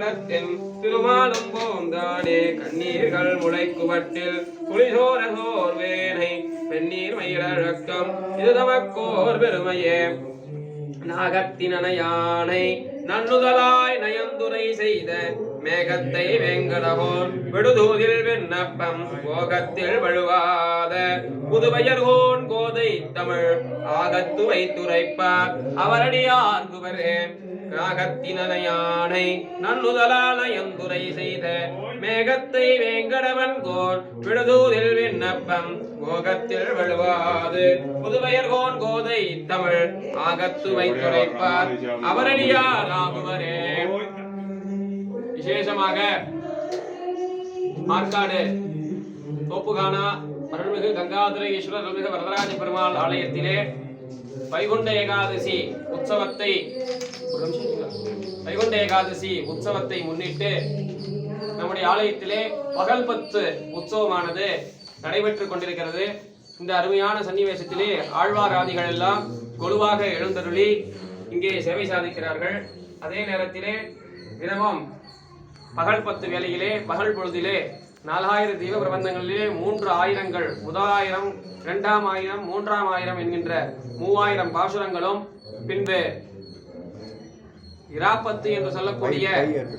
மடத்தில் திருமாலும் போந்தானே கண்ணீர்கள் முளைக்குவட்டில் புலிசோர சோர்வேனை பெண்ணீர் மயிலழக்கம் இது தமக்கோர் பெருமையே. நாகத்தினனையானை நன்னுதலாய் நயந்துரை செய்த மேகத்தை வேங்கடகோன் விடுதூதில் விண்ணப்பம் போகத்தில் வழுவாத புதுவையர்கோன் கோதை தமிழ் ஆகத்து வைத்துரைப்பார் அவரடியார் குவரே நாகத்தினனையானை செய்த மேகத்தை வேங்கடவன் கோர் விடுதூதில் விண்ணப்பம் கோகத்தில் வழுவாது. புதுவையர்கோன் கோதை தமிழ் ஆகத்து வைத்துரைப்பார் அவரடியா ராகுவரே விசேஷமாக ஆற்காடு தோப்புகானா அருள்மிகு கங்காதுர ஈஸ்வரர் அருள்மிகு வரதராஜ பெருமாள் ஆலயத்திலே வைகுண்ட ஏகாதசி உற்சவத்தை ஒரு நிமிஷம் வைகுண்ட ஏகாதசி உற்சவத்தை முன்னிட்டு நம்முடைய ஆலயத்திலே பகல் பத்து உற்சவமானது நடைபெற்று கொண்டிருக்கிறது. இந்த அருமையான சன்னிவேசத்திலே ஆழ்வாராதிகள் எல்லாம் கொலுவாக எழுந்தருளி இங்கே சேவை சாதிக்கிறார்கள். அதே நேரத்திலே தினமும் பகல் பத்து வேலையிலே பகல் பொழுதிலே நாலாயிரம் தீப பிரபந்தங்களிலே மூன்று ஆயிரங்கள் முதலாயிரம் இரண்டாம் ஆயிரம் மூன்றாம் ஆயிரம் என்கின்ற மூவாயிரம் பாசுரங்களும் பின்பு இராப்பத்து என்று சொல்லக்கூடிய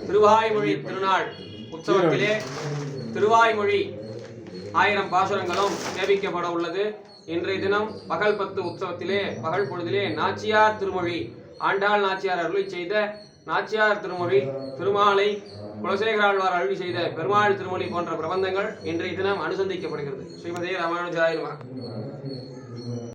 திருவாய்மொழி திருநாள் உற்சவத்திலே திருவாய்மொழி ஆயிரம் பாசுரங்களும் சேவிக்கப்பட உள்ளது. இன்றைய தினம் பகல் பத்து உற்சவத்திலே பகல் பொழுதிலே நாச்சியார் திருமொழி ஆண்டாள் நாச்சியார் அருளி செய்த நாச்சியார் திருமொழி திருமாலை குலசேகராழ்வார் அருளி செய்த பெருமாள் திருமொழி போன்ற பிரபந்தங்கள் இன்றைய தினம் அனுசந்திக்கப்படுகிறது. ஸ்ரீமதே ராமானுஜாய நமः